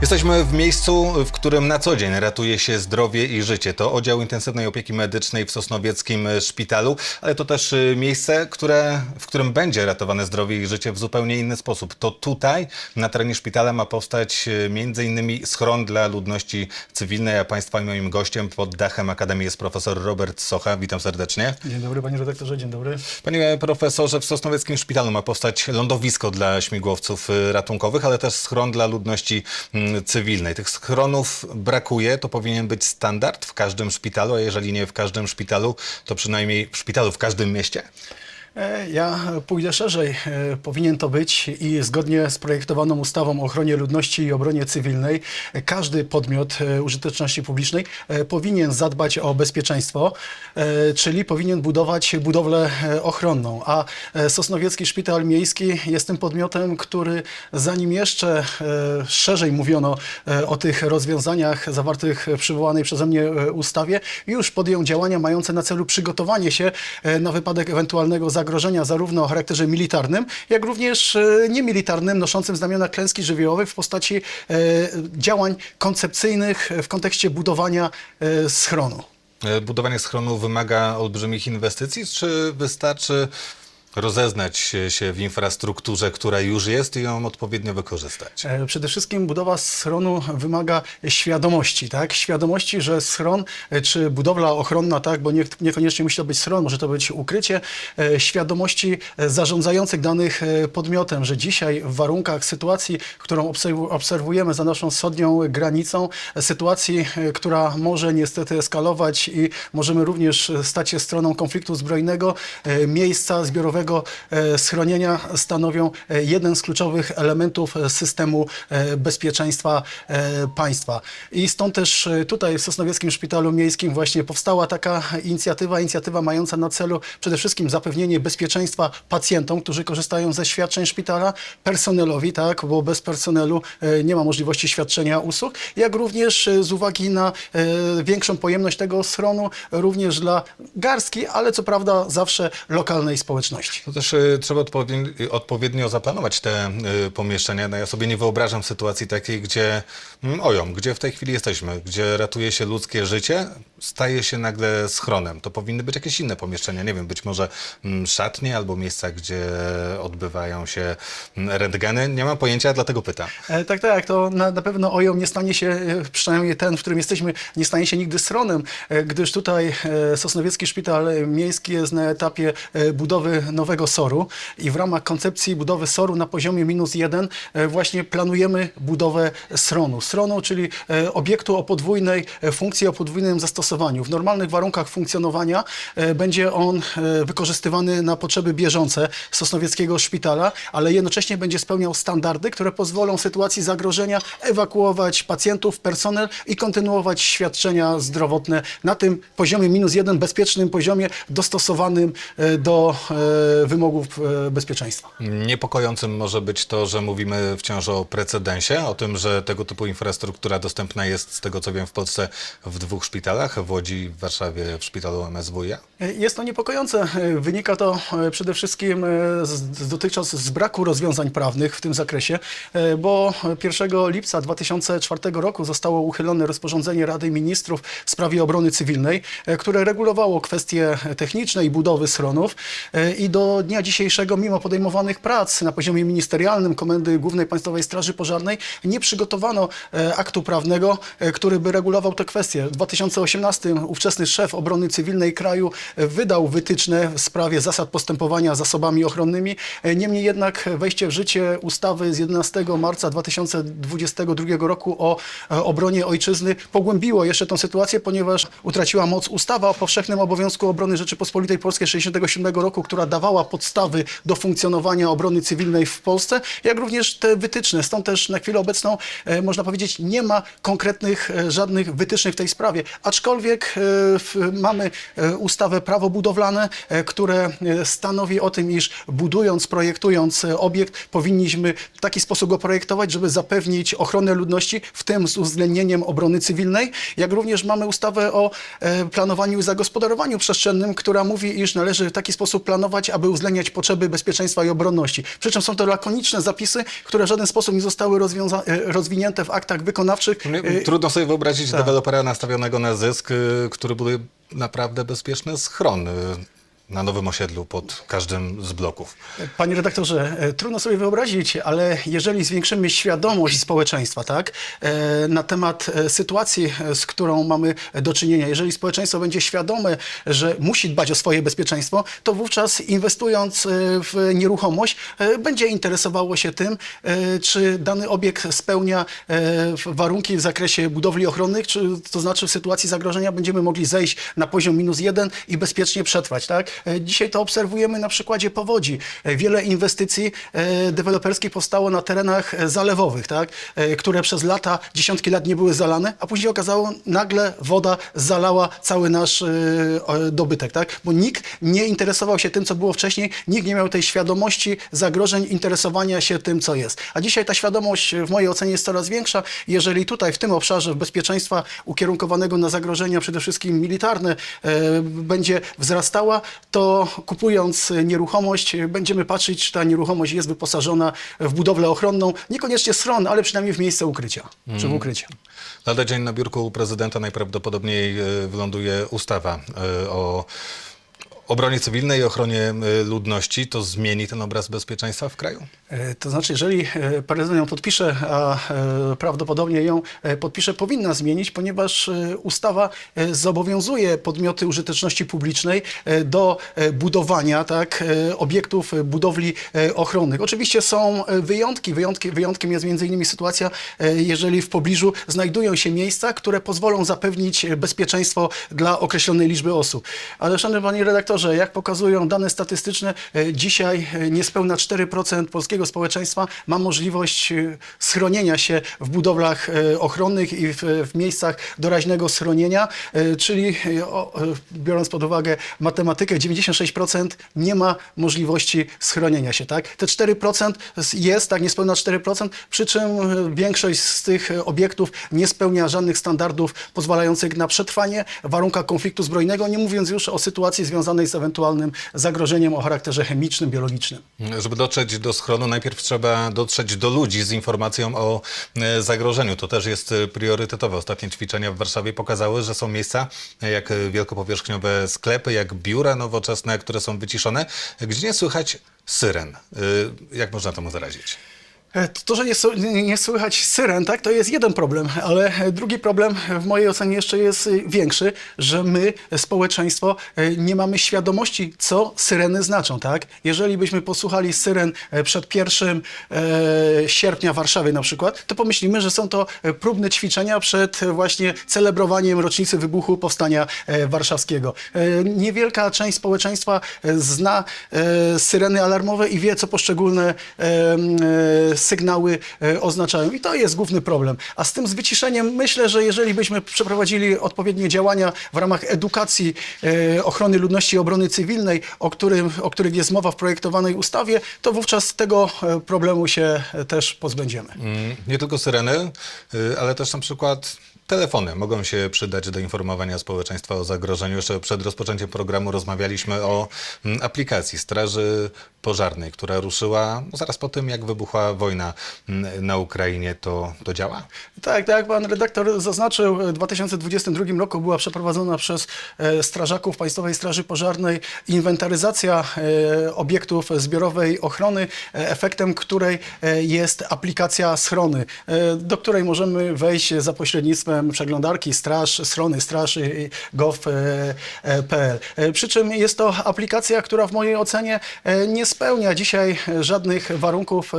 Jesteśmy w miejscu, w którym na co dzień ratuje się zdrowie i życie. To oddział intensywnej opieki medycznej w Sosnowieckim Szpitalu, ale to też e, miejsce, które, w którym będzie ratowane zdrowie i życie w zupełnie inny sposób. To tutaj, na terenie szpitala ma powstać między innymi schron dla ludności cywilnej, a Państwa moim gościem pod dachem Akademii jest profesor Robert Socha. Witam serdecznie. Dzień dobry panie redaktorze, dzień dobry. Panie profesorze, w Sosnowieckim Szpitalu ma powstać lądowisko dla śmigłowców y, ratunkowych, ale też schron dla ludności mm, cywilnej. Tych schronów brakuje, to powinien być standard w każdym szpitalu, a jeżeli nie w każdym szpitalu, to przynajmniej w szpitalu w każdym mieście. E, Ja pójdę szerzej. E, Powinien to być i zgodnie z projektowaną ustawą o ochronie ludności i obronie cywilnej, e, każdy podmiot użyteczności publicznej powinien zadbać o bezpieczeństwo, czyli powinien budować budowlę ochronną. A Sosnowiecki Szpital Miejski jest tym podmiotem, który zanim jeszcze szerzej mówiono o tych rozwiązaniach zawartych w przywołanej przeze mnie ustawie, już podjął działania mające na celu przygotowanie się na wypadek ewentualnego zagrożenia zarówno o charakterze militarnym, jak również e, niemilitarnym, noszącym znamiona klęski żywiołowej w postaci e, działań koncepcyjnych w kontekście budowania e, schronu. Budowanie schronu wymaga olbrzymich inwestycji, czy wystarczy rozeznać się- w infrastrukturze, która już jest i ją odpowiednio wykorzystać? E, Przede wszystkim budowa schronu wymaga świadomości, tak? Świadomości, że schron e, czy budowla ochronna, tak? Bo nie, niekoniecznie musi to być schron, może to być ukrycie. e, Świadomości zarządzających danych podmiotem, że dzisiaj w warunkach sytuacji, którą obserwu- obserwujemy za naszą wschodnią granicą, sytuacji, która może niestety eskalować i możemy również stać się stroną konfliktu zbrojnego, miejsca zbiorowego e, schronienia stanowią e, jeden z kluczowych elementów e, systemu bezpieczeństwa państwa. I stąd też tutaj w Sosnowieckim Szpitalu Miejskim właśnie powstała taka inicjatywa, inicjatywa mająca na celu przede wszystkim zapewnienie bezpieczeństwa pacjentom, którzy korzystają ze świadczeń szpitala, personelowi, tak, bo bez personelu nie ma możliwości świadczenia usług, jak również z uwagi na większą pojemność tego schronu, również dla garstki, ale co prawda zawsze lokalnej społeczności. To też y, trzeba odpowiednio, odpowiednio zaplanować te y, pomieszczenia. No, ja sobie nie wyobrażam sytuacji takiej, gdzie mm, ojom, gdzie w tej chwili jesteśmy, gdzie ratuje się ludzkie życie, staje się nagle schronem. To powinny być jakieś inne pomieszczenia, nie wiem, być może mm, szatnie albo miejsca, gdzie odbywają się mm, rentgeny. Nie mam pojęcia, dlatego pytam. E, Tak, tak, to na, na pewno OJOM nie stanie się, e, przynajmniej ten, w którym jesteśmy, nie stanie się nigdy schronem, e, gdyż tutaj e, Sosnowiecki Szpital Miejski jest na etapie e, budowy nowego SOR-u i w ramach koncepcji budowy SOR-u na poziomie minus jeden e, właśnie planujemy budowę schronu. Schronu, czyli e, obiektu o podwójnej e, funkcji, o podwójnym zastosowaniu. W normalnych warunkach funkcjonowania będzie on wykorzystywany na potrzeby bieżące Sosnowieckiego Szpitala, ale jednocześnie będzie spełniał standardy, które pozwolą w sytuacji zagrożenia ewakuować pacjentów, personel i kontynuować świadczenia zdrowotne na tym poziomie minus jeden, bezpiecznym poziomie, dostosowanym do wymogów e, bezpieczeństwa. Niepokojącym może być to, że mówimy wciąż o precedensie, o tym, że tego typu infrastruktura dostępna jest, z tego co wiem, w Polsce w dwóch szpitalach, w Łodzi w Warszawie w szpitalu MSWiA. Jest to niepokojące. Wynika to e, przede wszystkim e, z, dotychczas z braku rozwiązań prawnych w tym zakresie, e, bo 1 lipca 2004 roku zostało uchylone rozporządzenie Rady Ministrów w sprawie obrony cywilnej, e, które regulowało kwestie techniczne i budowy schronów E, i do dnia dzisiejszego, mimo podejmowanych prac na poziomie ministerialnym Komendy Głównej Państwowej Straży Pożarnej, nie przygotowano e, aktu prawnego, e, który by regulował te kwestie. W 2018 ówczesny szef obrony cywilnej kraju e, wydał wytyczne w sprawie zasad postępowania z zasobami ochronnymi. Niemniej jednak wejście w życie ustawy z 11 marca 2022 roku o obronie ojczyzny pogłębiło jeszcze tę sytuację, ponieważ utraciła moc ustawa o powszechnym obowiązku obrony Rzeczypospolitej Polskiej 67 roku, która dawała podstawy do funkcjonowania obrony cywilnej w Polsce, jak również te wytyczne. Stąd też na chwilę obecną e, można powiedzieć nie ma konkretnych e, żadnych wytycznych w tej sprawie. Aczkolwiek e, mamy ustawę prawo budowlane, które stanowi o tym, iż budując, projektując obiekt, powinniśmy w taki sposób go projektować, żeby zapewnić ochronę ludności, w tym z uwzględnieniem obrony cywilnej, jak również mamy ustawę o planowaniu i zagospodarowaniu przestrzennym, która mówi, iż należy w taki sposób planować, aby uwzględniać potrzeby bezpieczeństwa i obronności. Przy czym są to lakoniczne zapisy, które w żaden sposób nie zostały e, rozwinięte w aktach wykonawczych. E, Trudno sobie wyobrazić tak. dewelopera nastawionego na zysk, y, który buduje naprawdę bezpieczny schron na nowym osiedlu pod każdym z bloków. Panie redaktorze, e, trudno sobie wyobrazić, ale jeżeli zwiększymy świadomość społeczeństwa tak, e, na temat e, sytuacji, z którą mamy do czynienia, jeżeli społeczeństwo będzie świadome, że musi dbać o swoje bezpieczeństwo, to wówczas inwestując w nieruchomość, będzie interesowało się tym, czy dany obiekt spełnia warunki w zakresie budowli ochronnych, czy to znaczy w sytuacji zagrożenia będziemy mogli zejść na poziom minus jeden i bezpiecznie przetrwać. Tak? E, Dzisiaj to obserwujemy na przykładzie powodzi. E, Wiele inwestycji e, deweloperskich powstało na terenach zalewowych, tak? które przez lata, dziesiątki lat nie były zalane, a później okazało, nagle woda zalała cały nasz dobytek, tak? bo nikt nie interesował się tym, co było wcześniej, nikt nie miał tej świadomości zagrożeń, interesowania się tym, co jest. A dzisiaj ta świadomość w mojej ocenie jest coraz większa. Jeżeli tutaj w tym obszarze bezpieczeństwa ukierunkowanego na zagrożenia przede wszystkim militarne będzie wzrastała, to kupując e, nieruchomość e, będziemy patrzeć, czy ta nieruchomość jest wyposażona w budowlę ochronną, niekoniecznie schron, ale przynajmniej w miejsce ukrycia, czy w ukrycie. Lada dzień na biurku prezydenta najprawdopodobniej y, wyląduje ustawa y, o obronie cywilnej i ochronie y, ludności. To zmieni ten obraz bezpieczeństwa w kraju? E, To znaczy, jeżeli e, prezydent ją podpisze, a e, prawdopodobnie ją e, podpisze, powinna zmienić, ponieważ e, ustawa e, zobowiązuje podmioty użyteczności publicznej e, do e, budowania tak, e, obiektów e, budowli e, ochronnych. Oczywiście są e, wyjątki. wyjątki. Wyjątkiem jest m.in. sytuacja, e, jeżeli w pobliżu znajdują się miejsca, które pozwolą zapewnić e, bezpieczeństwo dla określonej liczby osób. Ale szanowny panie redaktorze, jak pokazują dane statystyczne, e, dzisiaj e, niespełna 4% polskiego społeczeństwa ma możliwość e, schronienia się w budowlach ochronnych i w, w miejscach doraźnego schronienia, czyli biorąc pod uwagę matematykę, 96% nie ma możliwości schronienia się. Tak? Te 4% jest, tak, niespełna 4%, przy czym większość z tych obiektów nie spełnia żadnych standardów pozwalających na przetrwanie w warunkach konfliktu zbrojnego, nie mówiąc już o sytuacji związanej z ewentualnym zagrożeniem o charakterze chemicznym, biologicznym. Żeby dotrzeć do schronu, najpierw trzeba dotrzeć do ludzi z informacją o e, zagrożeniu. To też jest e, priorytetowe. Ostatnie ćwiczenia w Warszawie pokazały, że są miejsca e, jak wielkopowierzchniowe sklepy, jak biura nowoczesne, które są wyciszone, gdzie nie słychać syren. Jak można temu zarazić? E, To, że nie, nie słychać syren, tak, to jest jeden problem, ale e, drugi problem w mojej ocenie jeszcze jest większy, że my, e, społeczeństwo, e, nie mamy świadomości, co syreny znaczą, tak? Jeżeli byśmy posłuchali syren e, przed 1 e, sierpnia w Warszawie na przykład, to pomyślimy, że są to e, próbne ćwiczenia przed e, właśnie celebrowaniem rocznicy wybuchu Powstania e, Warszawskiego. E, Niewielka część społeczeństwa e, zna e, syreny alarmowe i wie, co poszczególne e, e, sygnały e, oznaczają. I to jest główny problem. A z tym z wyciszeniem myślę, że jeżeli byśmy przeprowadzili odpowiednie działania w ramach edukacji e, ochrony ludności i obrony cywilnej, o, którym, o których jest mowa w projektowanej ustawie, to wówczas tego e, problemu się też pozbędziemy. Mm, Nie tylko syreny, y, ale też na przykład telefony mogą się przydać do informowania społeczeństwa o zagrożeniu. Jeszcze przed rozpoczęciem programu rozmawialiśmy o mm, aplikacji Straży Pożarnej, która ruszyła no, zaraz po tym, jak wybuchła wojna mm, na Ukrainie. To, to działa? Tak, tak pan redaktor zaznaczył, w 2022 roku była przeprowadzona przez e, strażaków Państwowej Straży Pożarnej inwentaryzacja e, obiektów zbiorowej ochrony, e, efektem której e, jest aplikacja schrony, e, do której możemy wejść za pośrednictwem przeglądarki straż, strony straż.gov.pl. E, Przy czym jest to aplikacja, która w mojej ocenie e, nie spełnia dzisiaj e, żadnych warunków e,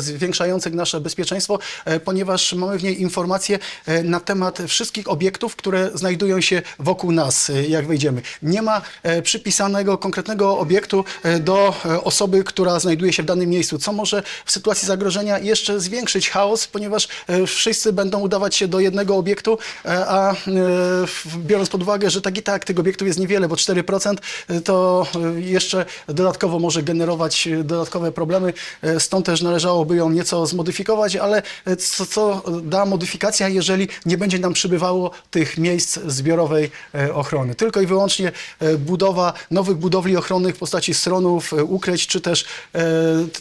zwiększających nasze bezpieczeństwo, e, ponieważ mamy w niej informacje e, na temat wszystkich obiektów, które znajdują się wokół nas, e, jak wejdziemy. Nie ma e, przypisanego konkretnego obiektu e, do e, osoby, która znajduje się w danym miejscu, co może w sytuacji zagrożenia jeszcze zwiększyć chaos, ponieważ e, wszyscy będą udawać się do jednego obiektu, e, a e, biorąc pod uwagę, że tak i tak tych obiektów jest niewiele, bo 4%, e, to jeszcze dodatkowo może generować dodatkowe problemy, stąd też należałoby ją nieco zmodyfikować, ale co, co da modyfikacja, jeżeli nie będzie nam przybywało tych miejsc zbiorowej ochrony. Tylko i wyłącznie budowa nowych budowli ochronnych w postaci stronów, ukryć, czy też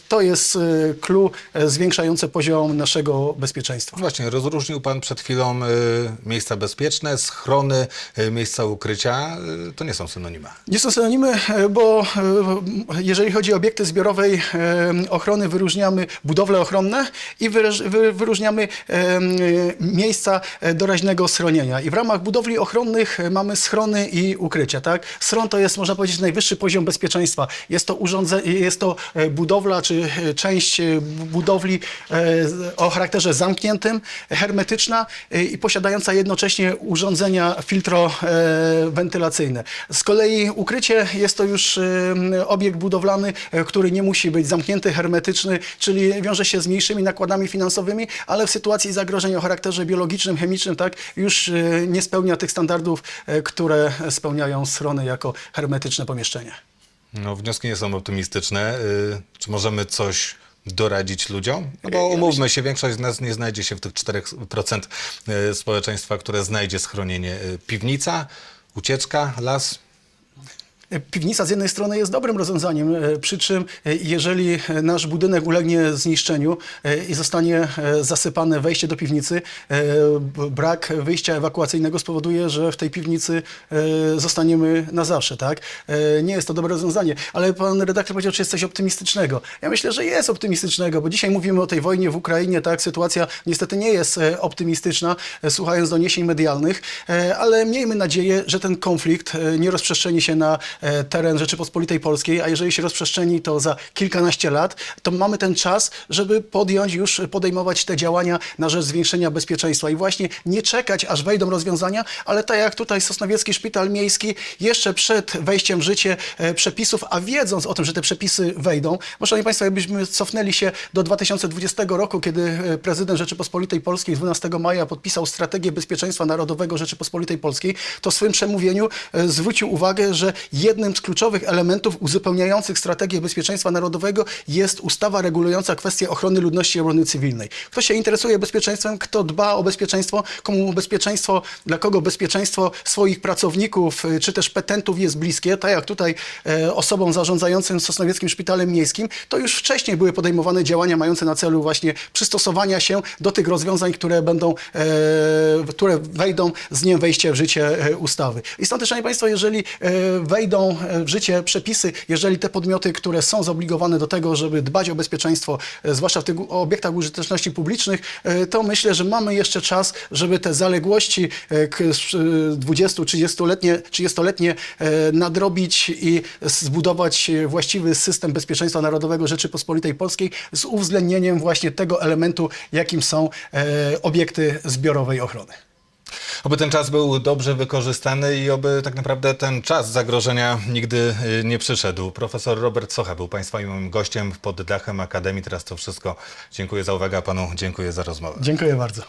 to jest clue zwiększające poziom naszego bezpieczeństwa. Właśnie, rozróżnił Pan przed chwilą miejsca bezpieczne, schrony, y, miejsca ukrycia. Y, to nie są synonimy. Nie są synonimy, e, bo e, jeżeli chodzi o obiekty zbiorowej e, ochrony, wyróżniamy budowle ochronne i wyróżniamy e, miejsca e, doraźnego schronienia. I w ramach budowli ochronnych e, mamy schrony i ukrycia. Tak? Schron to jest, można powiedzieć, najwyższy poziom bezpieczeństwa. Jest to, urządze, jest to e, budowla czy e, część e, bu- budowli e, o charakterze zamkniętym, hermetyczna e, i posiadająca jednocześnie urządzenia filtrowentylacyjne. Z kolei ukrycie jest to już e, obiekt budowlany, e, który nie musi być zamknięty, hermetyczny, czyli wiąże się z mniejszymi nakładami finansowymi, ale w sytuacji zagrożeń o charakterze biologicznym, chemicznym, tak, już e, nie spełnia tych standardów, e, które spełniają schrony jako hermetyczne pomieszczenia. No, wnioski nie są optymistyczne. Y, czy możemy coś doradzić ludziom? No bo umówmy się, większość z nas nie znajdzie się w tych 4% y, społeczeństwa, które znajdzie schronienie. Y, Piwnica, ucieczka, las. Piwnica z jednej strony jest dobrym rozwiązaniem, e, przy czym e, jeżeli e, nasz budynek ulegnie zniszczeniu i zostanie zasypane wejście do piwnicy, brak wyjścia ewakuacyjnego spowoduje, że w tej piwnicy zostaniemy na zawsze, tak? Nie jest to dobre rozwiązanie, ale pan redaktor powiedział, czy jest coś optymistycznego. Ja myślę, że jest optymistycznego, bo dzisiaj mówimy o tej wojnie w Ukrainie, tak? Sytuacja niestety nie jest optymistyczna, słuchając doniesień medialnych, ale miejmy nadzieję, że ten konflikt nie rozprzestrzeni się na teren Rzeczypospolitej Polskiej, a jeżeli się rozprzestrzeni to za kilkanaście lat, to mamy ten czas, żeby podjąć już, podejmować te działania na rzecz zwiększenia bezpieczeństwa. I właśnie nie czekać, aż wejdą rozwiązania, ale tak jak tutaj Sosnowiecki Szpital Miejski jeszcze przed wejściem w życie e, przepisów, a wiedząc o tym, że te przepisy wejdą, bo szanowni Państwo, jakbyśmy cofnęli się do 2020 roku, kiedy e, prezydent Rzeczypospolitej Polskiej 12 maja podpisał strategię bezpieczeństwa narodowego Rzeczypospolitej Polskiej, to w swym przemówieniu e, zwrócił uwagę, że jednym z kluczowych elementów uzupełniających strategię bezpieczeństwa narodowego jest ustawa regulująca kwestie ochrony ludności i obrony cywilnej. Kto się interesuje bezpieczeństwem, kto dba o bezpieczeństwo, komu bezpieczeństwo, dla kogo bezpieczeństwo swoich pracowników y, czy też petentów jest bliskie, tak jak tutaj e, osobom zarządzającym Sosnowieckim Szpitalem Miejskim, to już wcześniej były podejmowane działania mające na celu właśnie przystosowania się do tych rozwiązań, które będą, e, które wejdą z dniem wejścia w życie e, ustawy. I stąd też, Państwo, jeżeli e, wejdą e, w życie przepisy, jeżeli te podmioty, które są zobligowane do tego, żeby dbać o bezpieczeństwo, e, zwłaszcza w tych obiektach użyteczności publicznych, e, to myślę, że mamy jeszcze czas, żeby te zaległości e, k- sz- 20-30-letnie 30-letnie e, nadrobić i zbudować właściwy system bezpieczeństwa narodowego Rzeczypospolitej Polskiej z uwzględnieniem właśnie tego elementu, jakim są obiekty zbiorowej ochrony. Oby ten czas był dobrze wykorzystany i oby tak naprawdę ten czas zagrożenia nigdy y, nie przyszedł. Profesor Robert Socha był Państwa i moim gościem pod dachem Akademii. Teraz to wszystko. Dziękuję za uwagę, a Panu dziękuję za rozmowę. Dziękuję bardzo.